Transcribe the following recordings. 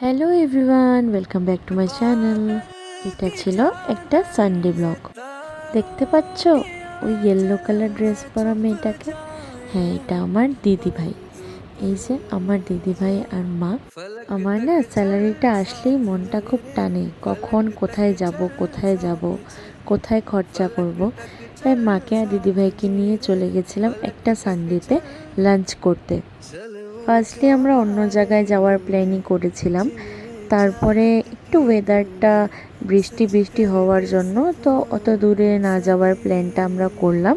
Hello everyone welcome back to my channel এটা ছিল একটা সানডে ব্লগ দেখতে পাচ্ছ? ওই ইয়েলো কালার ড্রেস পরা মেয়েটাকে? হ্যাঁ এটা আমার দিদি ভাই। এই যে আমার দিদি ভাই আর মা। আমার না স্যালারিটা আসলেই মনটা খুব টানে। কখন কোথায় যাব কোথায় যাব, কোথায় খরচা করব? তাই মাকে আর দিদিভাইকে নিয়ে চলে গেছিলাম একটা সানডেতে লাঞ্চ করতে। ফার্স্টলি আমরা অন্য জায়গায় যাওয়ার প্ল্যানই করেছিলাম। তারপরে একটু ওয়েদারটা বৃষ্টি বৃষ্টি হওয়ার জন্য তো অত দূরে না যাওয়ার প্ল্যানটা আমরা করলাম।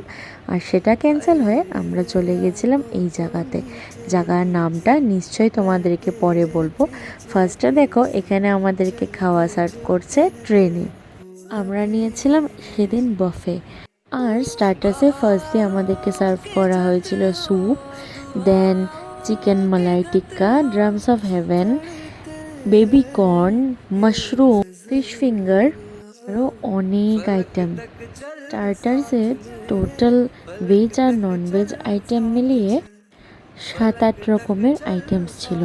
আর সেটা ক্যান্সেল হয়ে আমরা চলে গেছিলাম এই জায়গাতে। জায়গার নামটা নিশ্চয়ই তোমাদেরকে পরে বলব। ফার্স্টে দেখো, এখানে আমাদেরকে খাওয়া সার্ভ করছে ট্রেনে আমরা নিয়েছিলাম সেদিন বফে আর স্টার্টাসে ফার্স্টলি আমাদেরকে সার্ভ করা হয়েছিল soup then chicken malai tikka drums of heaven baby corn mushroom fish finger আরও অনেক আইটেম স্টার্টার্সে টোটাল ভেজ আর নন ভেজ আইটেম মিলিয়ে সাত আট রকমের আইটেমস ছিল।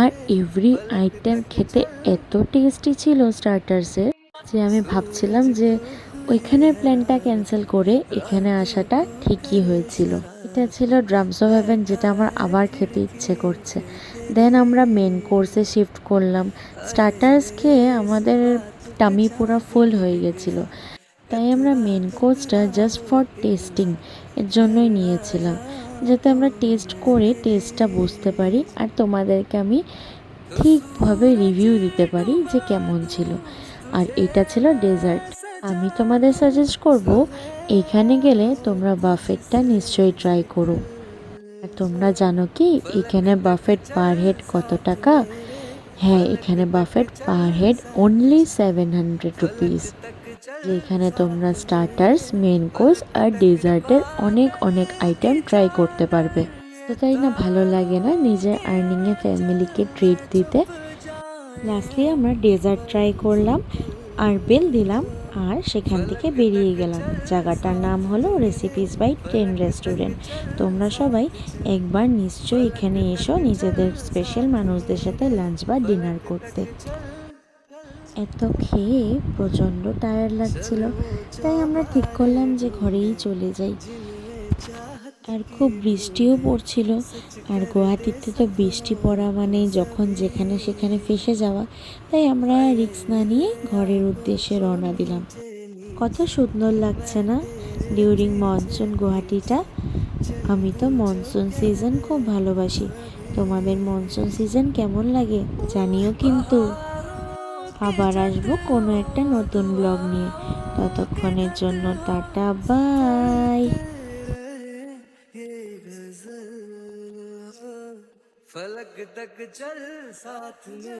আর এভরি আইটেম খেতে এত টেস্টি ছিল স্টার্টার্সে যে আমি ভাবছিলাম যে ওইখানের প্ল্যানটা ক্যান্সেল করে এখানে আসাটা ঠিকই হয়েছিল। এটা ছিল ড্রামস অফ হেভেন যেটা আমার আবার খেতে ইচ্ছে করছে। দেন আমরা মেন কোর্সে শিফট করলাম। স্টার্টার্স খেয়ে আমাদের টামি পুরো ফুল হয়ে গেছিল। তাই আমরা মেন কোর্সটা জাস্ট ফর টেস্টিং এর জন্যই নিয়েছিলাম। যাতে আমরা টেস্ট করে টেস্টটা বুঝতে পারি আর তোমাদেরকে আমি ঠিকভাবে রিভিউ দিতে পারি যে কেমন ছিল। আর এটা ছিল ডেজার্ট আমি তোমাদের সাজেস্ট করব, এখানে গেলে তোমরা বাফেটটা নিশ্চয়ই ট্রাই করো। আর তোমরা জানো কি, এখানে বাফেট পার হেড কত টাকা? হ্যাঁ এখানে buffet per head only seven hundred rupees যেখানে তোমরা স্টার্টার্স মেন কোর্স আর ডেজার্টের অনেক অনেক আইটেম ট্রাই করতে পারবে। তো তাই না, ভালো লাগে না নিজের আর্নিংয়ে ফ্যামিলিকে ট্রিট দিতে? লাস্টলি আমরা ডেজার্ট ট্রাই করলাম, আর বিল দিলাম। আর সেখান থেকে বেরিয়ে গেলাম। জায়গাটার নাম হলো রেসিপিস বাই টেন রেস্টুরেন্ট তোমরা সবাই একবার নিশ্চয়ই এখানে এসো নিজেদের স্পেশাল মানুষদের সাথে লাঞ্চ বা ডিনার করতে। এত খেয়ে প্রচণ্ড টায়ার লাগছিল, তাই আমরা ঠিক করলাম যে ঘরেই চলে যাই। আর খুব বৃষ্টিও পড়ছিল। আর গুয়াহাটিতে তো বৃষ্টি পড়া মানে যখন যেখানে সেখানে ফেসে যাওয়া, তাই আমরা রিক্স না নিয়ে ঘরের উদ্দেশ্যে রওনা দিলাম। কত সুন্দর লাগছে না? ডিউরিং মনসুন গুয়াহাটিটা। আমি তো মনসুন সিজন খুব ভালোবাসি। তোমাদের মনসুন সিজন কেমন লাগে জানিও কিন্তু। আবার আসব কোনো একটা নতুন ব্লগ নিয়ে। ততক্ষণের জন্য টাটা বাই फलक तक चल साथ में।